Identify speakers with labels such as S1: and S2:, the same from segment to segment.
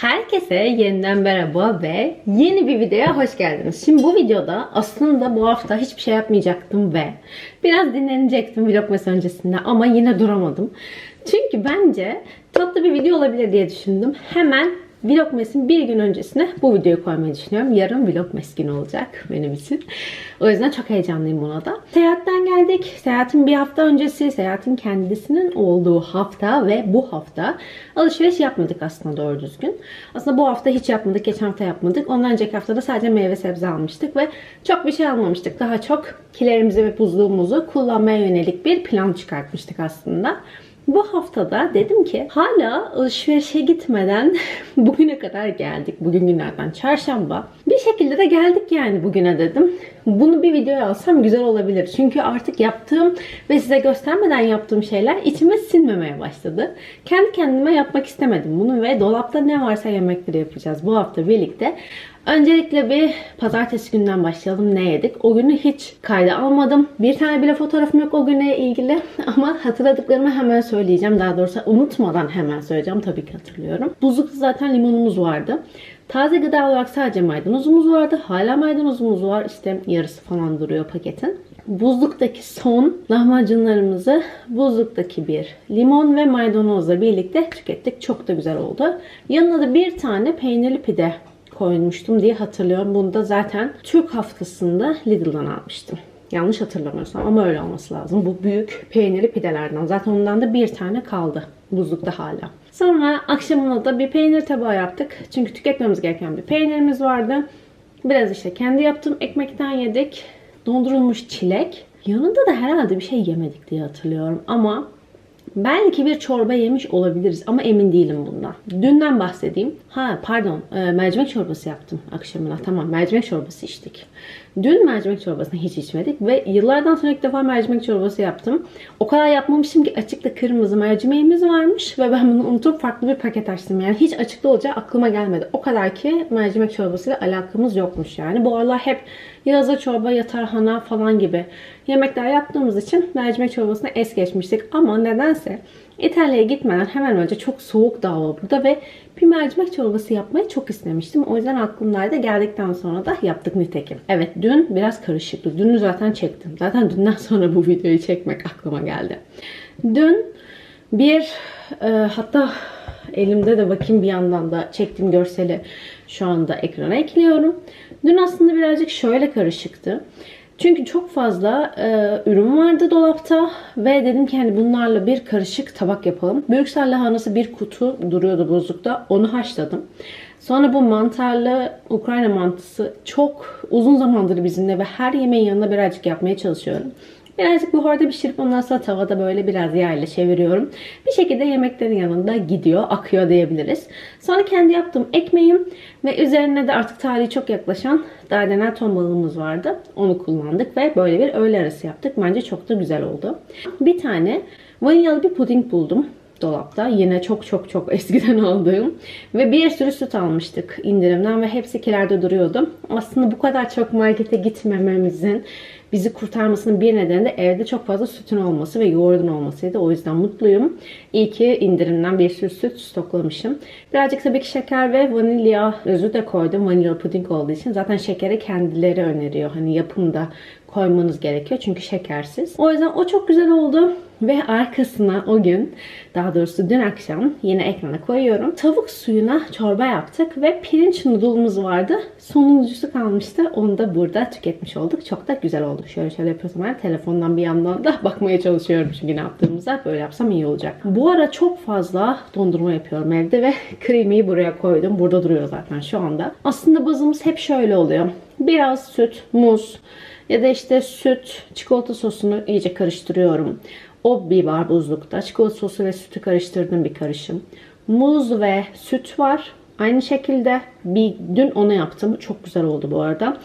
S1: Herkese yeniden merhaba ve yeni bir videoya hoş geldiniz. Şimdi bu videoda aslında bu hafta hiçbir şey yapmayacaktım ve biraz dinlenecektim vlogmas öncesinde ama yine duramadım. Çünkü bence tatlı bir video olabilir diye düşündüm. Hemen Vlogmas'ın bir gün öncesine bu videoyu koymayı düşünüyorum. Yarın Vlogmas günü olacak benim için. O yüzden çok heyecanlıyım buna da. Seyahatten geldik. Seyahatin bir hafta öncesi, seyahatin kendisinin olduğu hafta ve bu hafta alışveriş yapmadık aslında doğru düzgün. Aslında bu hafta hiç yapmadık, geçen hafta yapmadık. Ondan önceki haftada sadece meyve sebze almıştık ve çok bir şey almamıştık. Daha çok kilerimizi ve buzluğumuzu kullanmaya yönelik bir plan çıkartmıştık aslında. Bu haftada dedim ki hala alışverişe gitmeden bugüne kadar geldik. Bugün günlerden çarşamba. Bir şekilde de geldik yani bugüne dedim. Bunu bir videoya alsam güzel olabilir. Çünkü artık yaptığım ve size göstermeden yaptığım şeyler içime sinmemeye başladı. Kendi kendime yapmak istemedim bunu ve dolapta ne varsa yemekleri yapacağız bu hafta birlikte. Öncelikle bir pazartesi günden başlayalım. Ne yedik? O günü hiç kayda almadım. Bir tane bile fotoğrafım yok o güne ilgili. Ama hatırladıklarımı hemen söyleyeceğim. Daha doğrusu unutmadan hemen söyleyeceğim. Tabii ki hatırlıyorum. Buzlukta zaten limonumuz vardı. Taze gıda olarak sadece maydanozumuz vardı. Hala maydanozumuz var. İşte yarısı falan duruyor paketin. Buzluktaki son lahmacunlarımızı buzluktaki bir limon ve maydanozla birlikte tükettik. Çok da güzel oldu. Yanına da bir tane peynirli pide koymuştum diye hatırlıyorum. Bunu da zaten Türk haftasında Lidl'dan almıştım. Yanlış hatırlamıyorsam ama öyle olması lazım. Bu büyük peynirli pidelerden. Zaten ondan da bir tane kaldı buzlukta hala. Sonra akşamına da bir peynir tabağı yaptık. Çünkü tüketmemiz gereken bir peynirimiz vardı. Biraz işte kendi yaptığım ekmekten yedik. Dondurulmuş çilek. Yanında da herhalde bir şey yemedik diye hatırlıyorum. Ama Belki bir çorba yemiş olabiliriz ama emin değilim bundan. Dünden bahsedeyim. Ha pardon e, mercimek çorbası yaptım akşamına. Tamam mercimek çorbası içtik. Dün mercimek çorbasını hiç içmedik ve yıllardan sonra ilk defa mercimek çorbası yaptım. O kadar yapmamışım ki açıkta kırmızı mercimeğimiz varmış ve ben bunu unutup farklı bir paket açtım. Yani hiç açıkta olacağı aklıma gelmedi. O kadar ki mercimek çorbasıyla alakamız yokmuş yani. Bu aralar hep yaza çorba ya tarhana falan gibi yemekler yaptığımız için mercimek çorbasına es geçmiştik. Ama nedense İtalya'ya gitmeden hemen önce çok soğuk da hava burada ve bir mercimek çorbası yapmayı çok istemiştim. O yüzden aklımdaydı. Geldikten sonra da yaptık nitekim. Evet dün biraz karışıktı. Dünü zaten çektim. Zaten dünden sonra bu videoyu çekmek aklıma geldi. Dün bir e, hatta elimde de bakayım bir yandan da çektiğim görseli şu anda ekrana ekliyorum. Dün aslında birazcık şöyle karışıktı. Çünkü çok fazla e, ürün vardı dolapta ve dedim ki hani bunlarla bir karışık tabak yapalım. Brüksel lahanası bir kutu duruyordu buzlukta. Onu haşladım. Sonra bu mantarlı Ukrayna mantısı çok uzun zamandır bizimle ve her yemeğin yanında birazcık yapmaya çalışıyorum. Birazcık buharda pişirip ondan sonra tavada böyle biraz yağ ile çeviriyorum. Bir şekilde yemeklerin yanında gidiyor, akıyor diyebiliriz. Sonra kendi yaptığım ekmeğim ve üzerine de artık tarihi çok yaklaşan dardanel ton balığımız vardı. Onu kullandık ve böyle bir öğle arası yaptık. Bence çok da güzel oldu. Bir tane vanilyalı bir puding buldum dolapta. Yine çok çok çok eskiden aldığım. Ve bir sürü süt almıştık indirimden ve hepsi kilerde duruyordu. Aslında bu kadar çok markete gitmememizin bizi kurtarmasının bir nedeni de evde çok fazla sütün olması ve yoğurdun olmasıydı. O yüzden mutluyum. İyi ki indirimden bir sürü süt stoklamışım. Birazcık tabii ki şeker ve vanilya özü de koydum. Vanilya puding olduğu için. Zaten şekeri kendileri öneriyor. Hani yapımda koymanız gerekiyor. Çünkü şekersiz. O yüzden o çok güzel oldu. Ve arkasına o gün, daha doğrusu dün akşam yine ekrana koyuyorum. Tavuk suyuna çorba yaptık ve pirinç noodle'umuz vardı. Sonuncusu kalmıştı. Onu da burada tüketmiş olduk. Çok da güzel oldu. Şöyle şöyle yapıyorsam ben telefondan bir yandan da bakmaya çalışıyorum çünkü ne yaptığımıza. Böyle yapsam iyi olacak. Bu ara çok fazla dondurma yapıyorum evde ve kremiyi buraya koydum. Burada duruyor zaten şu anda. Aslında bazımız hep şöyle oluyor. Biraz süt, muz ya da işte süt, çikolata sosunu iyice karıştırıyorum. O bir var buzlukta. Çikolata sosu ve sütü karıştırdığım bir karışım. Muz ve süt var. Aynı şekilde bir dün onu yaptım. Çok güzel oldu bu arada.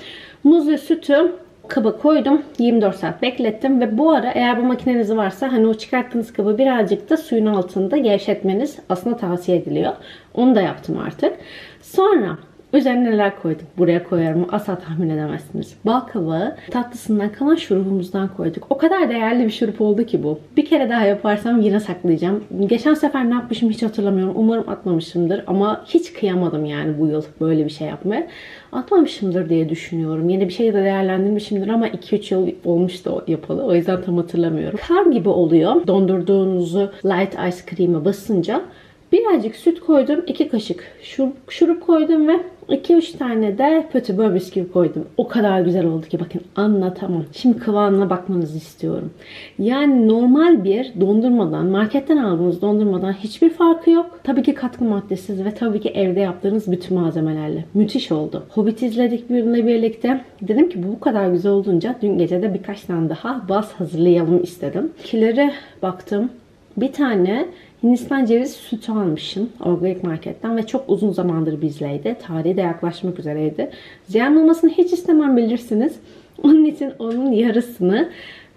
S1: Muz ve sütü kaba koydum. 24 saat beklettim ve bu ara eğer bu makineniz varsa hani o çıkarttığınız kabı birazcık da suyun altında gevşetmeniz aslında tavsiye ediliyor. Onu da yaptım artık. Sonra Üzerine neler koyduk? Buraya koyarım. Asla tahmin edemezsiniz. Bal kabağı tatlısından kalan şurubumuzdan koyduk. O kadar değerli bir şurup oldu ki bu. Bir kere daha yaparsam yine saklayacağım. Geçen sefer ne yapmışım hiç hatırlamıyorum. Umarım atmamışımdır ama hiç kıyamadım yani bu yıl böyle bir şey yapmaya. Atmamışımdır diye düşünüyorum. Yine bir şey de değerlendirmişimdir ama 2-3 yıl olmuştu o yapalı. O yüzden tam hatırlamıyorum. Kar gibi oluyor. Dondurduğunuzu light ice cream'e basınca Birazcık süt koydum. 2 kaşık şurup, şurup koydum ve 2-3 tane de pötibör bisküvi koydum. O kadar güzel oldu ki bakın anlatamam. Şimdi kıvamına bakmanızı istiyorum. Yani normal bir dondurmadan, marketten aldığınız dondurmadan hiçbir farkı yok. Tabii ki katkı maddesiz ve tabii ki evde yaptığınız bütün malzemelerle. Müthiş oldu. Hobbit izledik bununla birlikte. Dedim ki bu bu kadar güzel olunca dün gece de birkaç tane daha baz hazırlayalım istedim. Kileri baktım. Bir tane Hindistan cevizi sütü almışım organik marketten ve çok uzun zamandır bizleydi. Tarihi de yaklaşmak üzereydi. Ziyan olmasını hiç istemem bilirsiniz. Onun için onun yarısını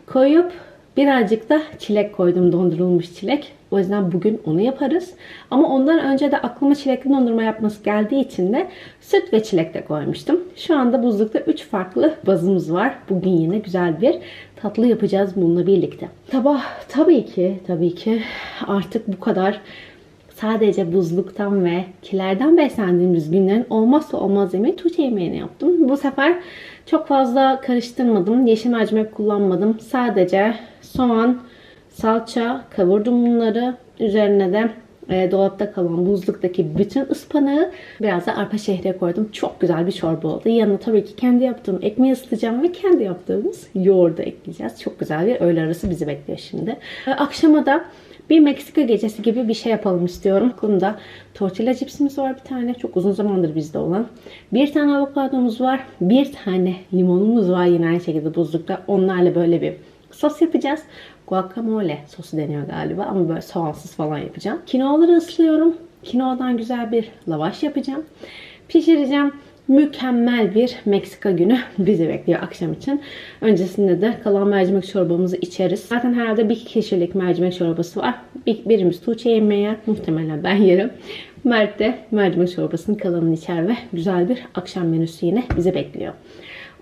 S1: koyup birazcık da çilek koydum dondurulmuş çilek. O yüzden bugün onu yaparız. Ama ondan önce de aklıma çilekli dondurma yapması geldiği için de süt ve çilek de koymuştum. Şu anda buzlukta 3 farklı bazımız var. Bugün yine güzel bir tatlı yapacağız bununla birlikte. Tabah tabii ki tabii ki artık bu kadar sadece buzluktan ve kilerden beslendiğimiz günlerin olmazsa olmaz yemeği Tuğçe yemeğini yaptım. Bu sefer çok fazla karıştırmadım. Yeşil mercimek kullanmadım. Sadece soğan, salça kavurdum bunları. Üzerine de e, dolapta kalan buzluktaki bütün ıspanağı biraz da arpa şehriye koydum. Çok güzel bir çorba oldu. Yanına tabii ki kendi yaptığım ekmeği ısıtacağım ve kendi yaptığımız yoğurdu ekleyeceğiz. Çok güzel bir öğle arası bizi bekliyor şimdi. E, akşama da bir Meksika gecesi gibi bir şey yapalım istiyorum. Aklımda tortilla cipsimiz var bir tane. Çok uzun zamandır bizde olan. Bir tane avokadomuz var. Bir tane limonumuz var yine aynı şekilde buzlukta. Onlarla böyle bir sos yapacağız. Guacamole sosu deniyor galiba ama böyle soğansız falan yapacağım. Kinoaları ıslıyorum. Kinoadan güzel bir lavaş yapacağım. Pişireceğim. Mükemmel bir Meksika günü bizi bekliyor akşam için. Öncesinde de kalan mercimek çorbamızı içeriz. Zaten herhalde bir kişilik mercimek çorbası var. Bir, birimiz Tuğçe yemeğe, muhtemelen ben yerim. Mert de mercimek çorbasının kalanını içer ve güzel bir akşam menüsü yine bizi bekliyor.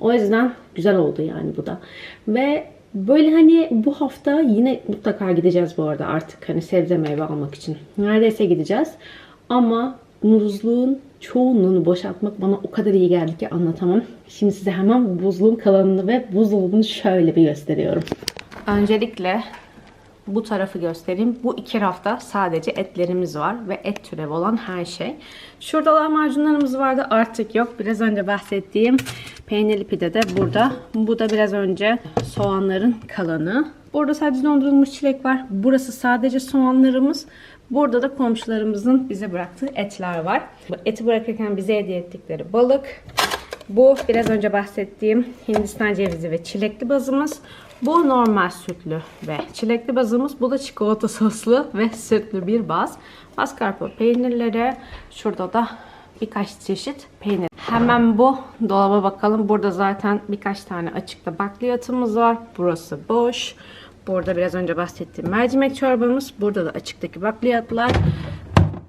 S1: O yüzden güzel oldu yani bu da. Ve Böyle hani bu hafta yine mutlaka gideceğiz bu arada artık hani sebze meyve almak için. Neredeyse gideceğiz. Ama buzluğun çoğunluğunu boşaltmak bana o kadar iyi geldi ki anlatamam. Şimdi size hemen buzluğun kalanını ve buzdolabını şöyle bir gösteriyorum. Öncelikle bu tarafı göstereyim. Bu iki rafta sadece etlerimiz var ve et türevi olan her şey. Şurada lahmacunlarımız vardı artık yok. Biraz önce bahsettiğim peynirli pide de burada. Bu da biraz önce soğanların kalanı. Burada sadece dondurulmuş çilek var. Burası sadece soğanlarımız. Burada da komşularımızın bize bıraktığı etler var. Eti bırakırken bize hediye ettikleri balık. Bu biraz önce bahsettiğim Hindistan cevizi ve çilekli bazımız. Bu normal sütlü ve çilekli bazımız. Bu da çikolata soslu ve sütlü bir baz. Mascarpone peynirleri. Şurada da birkaç çeşit peynir. Hemen bu dolaba bakalım. Burada zaten birkaç tane açıkta bakliyatımız var. Burası boş. Burada biraz önce bahsettiğim mercimek çorbamız. Burada da açıktaki bakliyatlar.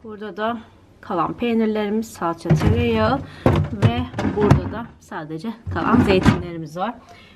S1: Burada da kalan peynirlerimiz, salça, tereyağı ve burada da sadece kalan zeytinlerimiz var.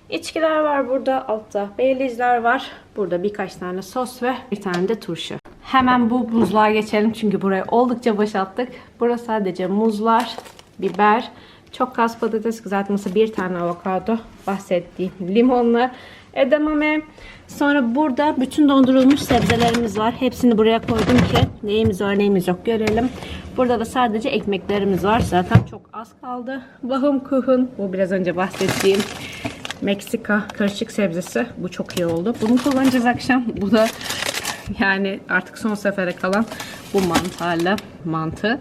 S1: İçkiler var burada. Altta Baileys'ler var. Burada birkaç tane sos ve bir tane de turşu. Hemen bu buzluğa geçelim çünkü burayı oldukça boşalttık. Burası sadece muzlar, biber, çok az patates kızartması, bir tane avokado, bahsettiğim limonla, edamame. Sonra burada bütün dondurulmuş sebzelerimiz var. Hepsini buraya koydum ki neyimiz var neyimiz yok görelim. Burada da sadece ekmeklerimiz var. Zaten çok az kaldı. Bahum kuhun. Bu biraz önce bahsettiğim Meksika karışık sebzesi. Bu çok iyi oldu. Bunu kullanacağız akşam. Bu da yani artık son sefere kalan bu mantarlı mantı.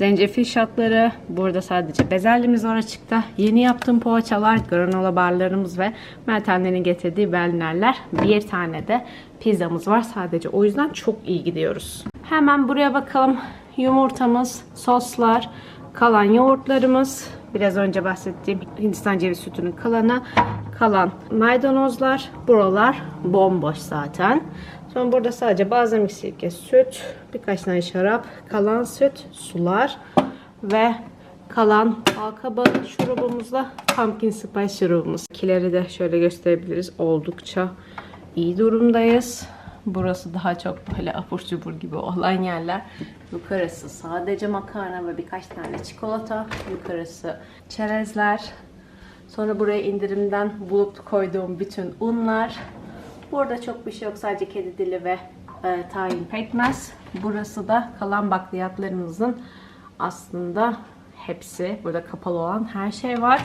S1: Zencefil şatları. Burada sadece bezelyemiz var açıkta. Yeni yaptığım poğaçalar, granola barlarımız ve Meltemlerin getirdiği berlinerler. Bir tane de pizzamız var sadece. O yüzden çok iyi gidiyoruz. Hemen buraya bakalım. Yumurtamız, soslar, kalan yoğurtlarımız, biraz önce bahsettiğim Hindistan ceviz sütünün kalanı, kalan maydanozlar, buralar bomboş zaten. Sonra burada sadece balzamik sirke, süt, birkaç tane şarap, kalan süt, sular ve kalan balkabağı şurubumuzla pumpkin spice şurubumuz. İkileri de şöyle gösterebiliriz. Oldukça iyi durumdayız. Burası daha çok böyle apur cubur gibi olan yerler. Yukarısı sadece makarna ve birkaç tane çikolata. Yukarısı çerezler. Sonra buraya indirimden bulup koyduğum bütün unlar. Burada çok bir şey yok. Sadece kedi dili ve e, tahin pekmez. Burası da kalan bakliyatlarımızın aslında hepsi. Burada kapalı olan her şey var.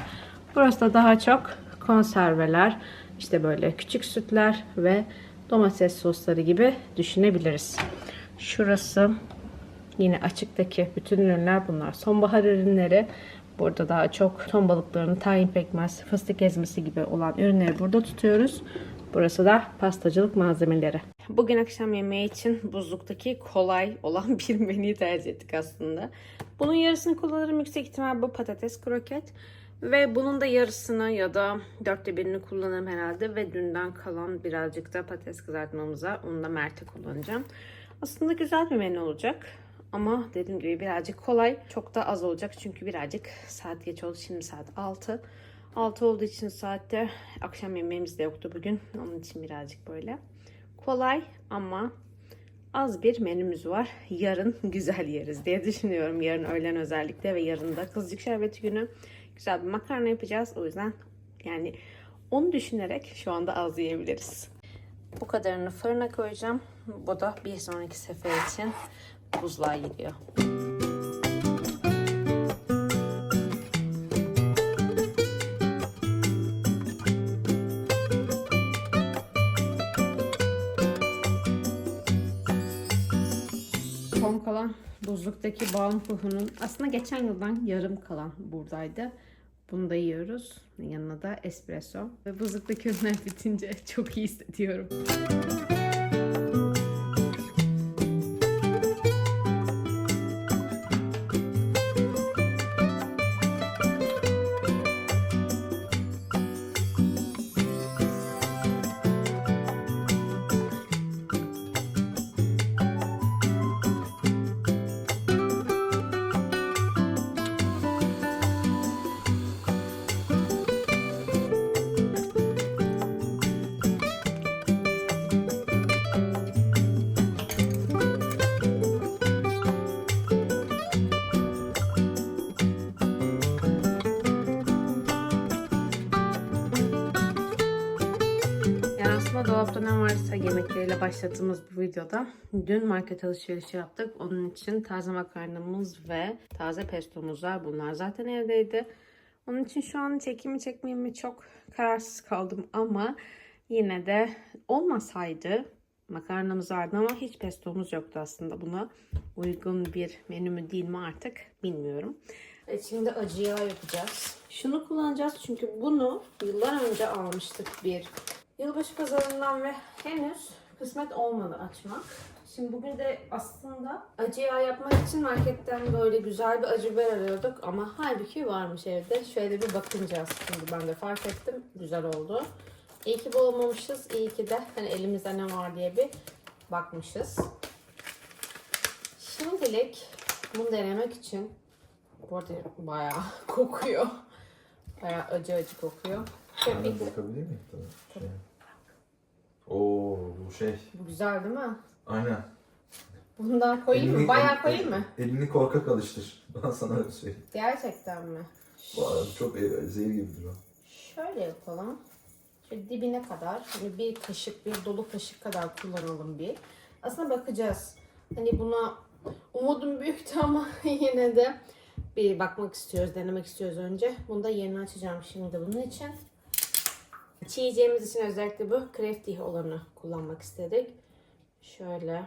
S1: Burası da daha çok konserveler, işte böyle küçük sütler ve domates sosları gibi düşünebiliriz. Şurası Yine açıktaki bütün ürünler bunlar. Sonbahar ürünleri. Burada daha çok ton balıklarının tahin pekmez, fıstık ezmesi gibi olan ürünleri burada tutuyoruz. Burası da pastacılık malzemeleri. Bugün akşam yemeği için buzluktaki kolay olan bir menüyü tercih ettik aslında. Bunun yarısını kullanırım yüksek ihtimal bu patates kroket. Ve bunun da yarısını ya da dörtte birini kullanırım herhalde. Ve dünden kalan birazcık da patates kızartmamıza onu da Mert'e kullanacağım. Aslında güzel bir menü olacak. Ama dediğim gibi birazcık kolay. Çok da az olacak çünkü birazcık saat geç oldu. Şimdi saat 6. 6 olduğu için saatte akşam yemeğimiz de yoktu bugün. Onun için birazcık böyle kolay ama az bir menümüz var. Yarın güzel yeriz diye düşünüyorum. Yarın öğlen özellikle ve yarın da kızcık şerbeti günü. Güzel bir makarna yapacağız. O yüzden yani onu düşünerek şu anda az yiyebiliriz. Bu kadarını fırına koyacağım. Bu da bir sonraki sefer için buzluğa gidiyor. Kalan buzluktaki Baumkuchen'un aslında geçen yıldan yarım kalan buradaydı. Bunu da yiyoruz. Yanına da espresso. Ve buzluktaki ürünler bitince çok iyi hissediyorum. Dolapta ne varsa yemekleriyle başladığımız bu videoda dün market alışverişi yaptık. Onun için taze makarnamız ve taze pestomuz var. Bunlar zaten evdeydi. Onun için şu an çekimi çekmeyeyim mi çok kararsız kaldım ama yine de olmasaydı makarnamız vardı ama hiç pestomuz yoktu aslında buna uygun bir menü mü değil mi artık bilmiyorum. Şimdi acı yağ yapacağız. Şunu kullanacağız çünkü bunu yıllar önce almıştık bir yılbaşı pazarından ve henüz kısmet olmadı açmak. Şimdi bugün de aslında acı yağ yapmak için marketten böyle güzel bir acı biber arıyorduk ama halbuki varmış evde. Şöyle bir bakınca şimdi ben de fark ettim. Güzel oldu. İyi ki bulamamışız. İyi ki de hani elimizde ne var diye bir bakmışız. Şimdilik bunu denemek için bu arada bayağı kokuyor. Bayağı acı acı kokuyor. Şöyle bir-
S2: Ben bakabilir miyim? Tabii. Şey. Oo bu şey.
S1: Bu güzel değil mi?
S2: Aynen.
S1: Bundan koyayım mı? Bayağı koyayım mı?
S2: Elini korkak alıştır. Ben sana öyle söyleyeyim.
S1: Gerçekten mi?
S2: Bu arada çok e- zehir gibidir o.
S1: Şöyle yapalım. Şöyle dibine kadar. Hani bir kaşık, bir dolu kaşık kadar kullanalım bir. Aslında bakacağız. Hani buna umudum büyüktü ama yine de bir bakmak istiyoruz, denemek istiyoruz önce. Bunu da yeni açacağım şimdi bunun için. Çiğ yiyeceğimiz için özellikle bu crafty olanı kullanmak istedik. Şöyle.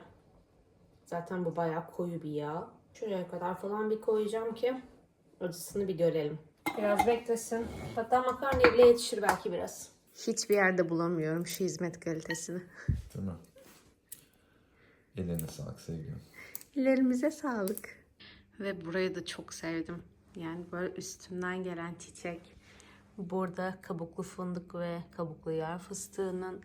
S1: Zaten bu bayağı koyu bir yağ. Şuraya kadar falan bir koyacağım ki acısını bir görelim. Biraz beklesin. Hatta makarna bile yetişir belki biraz. Hiçbir yerde bulamıyorum şu hizmet kalitesini.
S2: Mi? Ellerine sağlık sevgilim.
S1: Ellerimize sağlık. Ve burayı da çok sevdim. Yani böyle üstünden gelen çiçek. Burada kabuklu fındık ve kabuklu yer fıstığının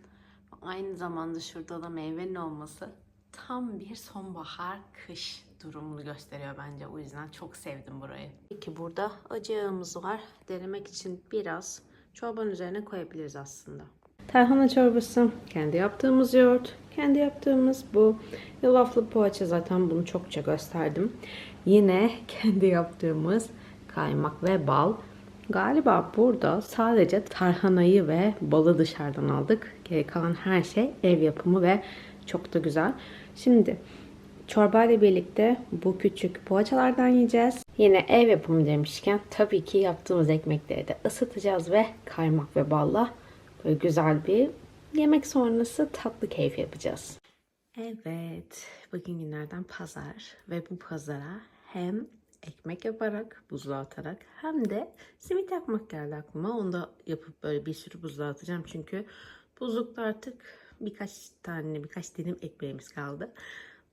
S1: aynı zamanda şurada da meyvenin olması tam bir sonbahar kış durumunu gösteriyor bence. O yüzden çok sevdim burayı. Peki burada acığımız var. Denemek için biraz çorbanın üzerine koyabiliriz aslında. Tarhana çorbası, kendi yaptığımız yoğurt, kendi yaptığımız bu yulaflı poğaça zaten bunu çokça gösterdim. Yine kendi yaptığımız kaymak ve bal. Galiba burada sadece tarhanayı ve balı dışarıdan aldık. Geri kalan her şey ev yapımı ve çok da güzel. Şimdi çorba ile birlikte bu küçük poğaçalardan yiyeceğiz. Yine ev yapımı demişken tabii ki yaptığımız ekmekleri de ısıtacağız ve kaymak ve balla böyle güzel bir yemek sonrası tatlı keyif yapacağız. Evet, bugün günlerden pazar ve bu pazara hem ekmek yaparak, buzluğa atarak hem de simit yapmak geldi aklıma. Onu da yapıp böyle bir sürü buzluğa atacağım çünkü buzlukta artık birkaç tane, birkaç dilim ekmeğimiz kaldı.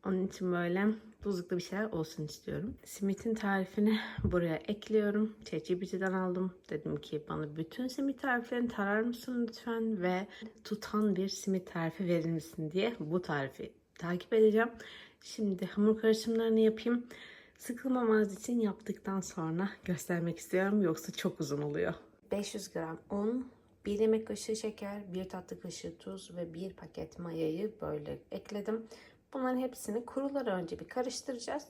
S1: Onun için böyle buzlukta bir şeyler olsun istiyorum. Simitin tarifini buraya ekliyorum. ChatGPT'den aldım. Dedim ki bana bütün simit tariflerini tarar mısın lütfen ve tutan bir simit tarifi verir misin diye bu tarifi takip edeceğim. Şimdi hamur karışımlarını yapayım. Sıkılmamaz için yaptıktan sonra göstermek istiyorum. Yoksa çok uzun oluyor. 500 gram un, 1 yemek kaşığı şeker, 1 tatlı kaşığı tuz ve 1 paket mayayı böyle ekledim. Bunların hepsini kurular önce bir karıştıracağız.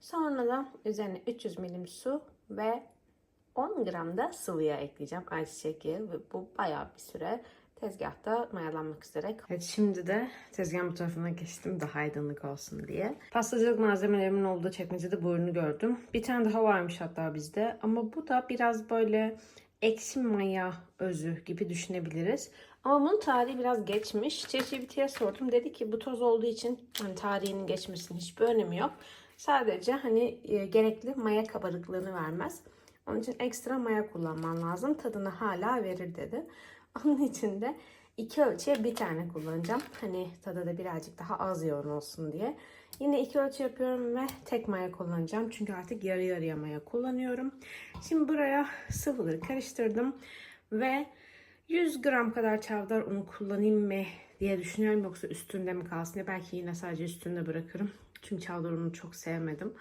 S1: Sonra da üzerine 300 milim su ve 10 gram da sıvı yağ ekleyeceğim. Ayçiçek yağı ve bu bayağı bir süre tezgahta mayalanmak üzere. Evet şimdi de tezgahın bu tarafına geçtim daha aydınlık olsun diye. Pastacılık malzemelerimin olduğu çekmecede bu ürünü gördüm. Bir tane daha varmış hatta bizde ama bu da biraz böyle ekşi maya özü gibi düşünebiliriz. Ama bunun tarihi biraz geçmiş. ChatGPT'ye sordum. Dedi ki bu toz olduğu için hani tarihinin geçmesinin hiçbir önemi yok. Sadece hani e, gerekli maya kabarıklığını vermez. Onun için ekstra maya kullanman lazım. Tadını hala verir dedi. Onun için de iki ölçüye bir tane kullanacağım. Hani tadı da birazcık daha az yoğun olsun diye. Yine iki ölçü yapıyorum ve tek maya kullanacağım. Çünkü artık yarı yarıya maya kullanıyorum. Şimdi buraya sıvıları karıştırdım. Ve 100 gram kadar çavdar unu kullanayım mı diye düşünüyorum. Yoksa üstünde mi kalsın diye. Belki yine sadece üstünde bırakırım. Çünkü çavdar ununu çok sevmedim.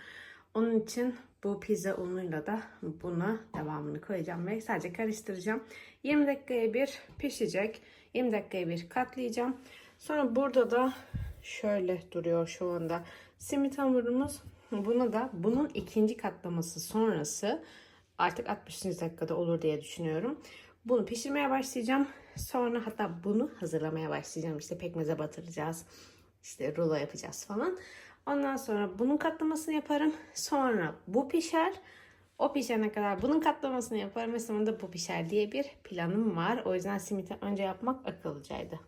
S1: Onun için bu pizza unuyla da buna devamını koyacağım ve sadece karıştıracağım. 20 dakikaya bir pişecek. 20 dakikaya bir katlayacağım. Sonra burada da şöyle duruyor şu anda simit hamurumuz. Buna da bunun ikinci katlaması sonrası artık 60. dakikada olur diye düşünüyorum. Bunu pişirmeye başlayacağım. Sonra hatta bunu hazırlamaya başlayacağım. İşte pekmeze batıracağız. İşte rulo yapacağız falan. Ondan sonra bunun katlamasını yaparım. Sonra bu pişer. O pişene kadar bunun katlamasını yaparım ve sonra da bu pişer diye bir planım var. O yüzden simiti önce yapmak akıllıcaydı.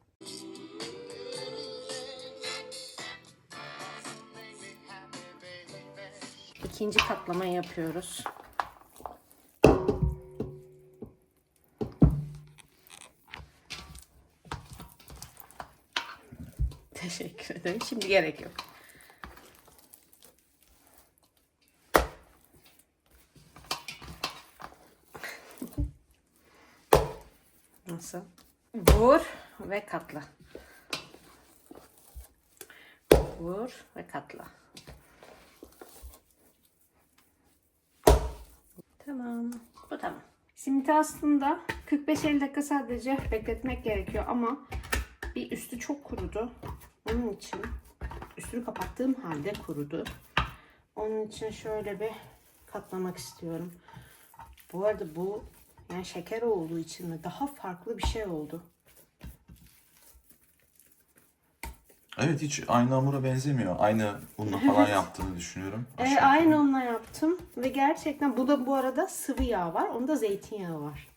S1: İkinci katlamayı yapıyoruz. Teşekkür ederim. Şimdi gerek yok. Nasıl? Vur ve katla. Vur ve katla. Tamam. Bu tamam. Simiti aslında 45-50 dakika sadece bekletmek gerekiyor ama bir üstü çok kurudu. Onun için üstünü kapattığım halde kurudu. Onun için şöyle bir katlamak istiyorum. Bu arada bu yani şeker olduğu için de daha farklı bir şey oldu.
S2: Evet hiç aynı hamura benzemiyor. Aynı unla falan yaptığını düşünüyorum.
S1: Ee,
S2: Aşağı
S1: aynı onunla yaptım ve gerçekten bu da bu arada sıvı yağ var. Onda zeytinyağı var.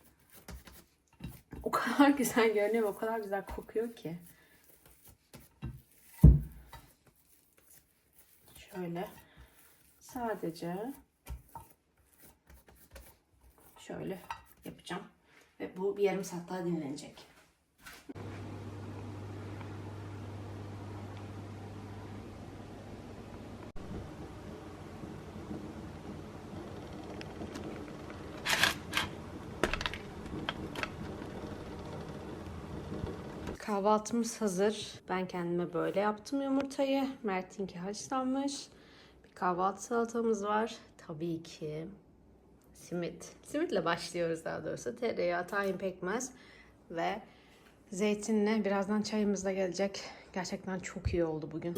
S1: O kadar güzel görünüyor, o kadar güzel kokuyor ki. Şöyle sadece şöyle bu bir yarım saat daha dinlenecek. Kahvaltımız hazır. Ben kendime böyle yaptım yumurtayı. Mert'inki haşlanmış. Bir Kahvaltı salatamız var. Tabii ki simit. Simitle başlıyoruz daha doğrusu. Tereyağı, tahin pekmez ve zeytinle. Birazdan çayımız da gelecek. Gerçekten çok iyi oldu bugün.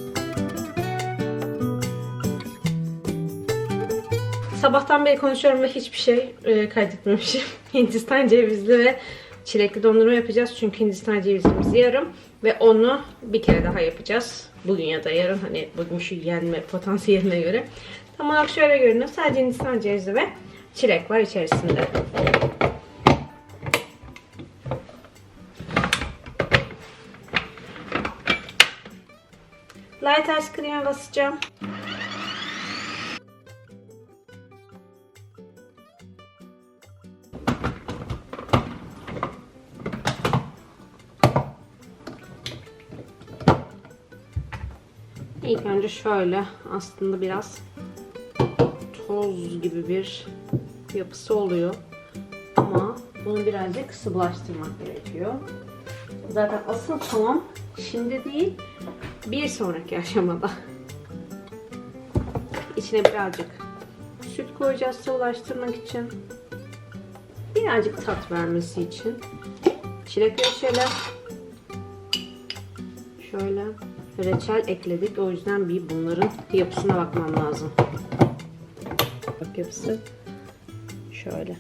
S1: Sabahtan beri konuşuyorum ve hiçbir şey e, kaydetmemişim. Hindistan cevizli ve çilekli dondurma yapacağız. Çünkü Hindistan cevizimiz yarım ve onu bir kere daha yapacağız. Bugün ya da yarın hani bugün şu yenme potansiyeline göre. Tam olarak şöyle görünüyor. Sadece Hindistan cevizi ve çilek var içerisinde. Light ice cream'e basacağım. İlk önce şöyle aslında biraz toz gibi bir yapısı oluyor. Ama bunu birazcık sıvılaştırmak gerekiyor. Zaten asıl tamam şimdi değil bir sonraki aşamada. İçine birazcık süt koyacağız sıvılaştırmak için. Birazcık tat vermesi için. Çilek reçeli. Şöyle reçel ekledik. O yüzden bir bunların yapısına bakmam lazım. Bak yapısı Şöyle.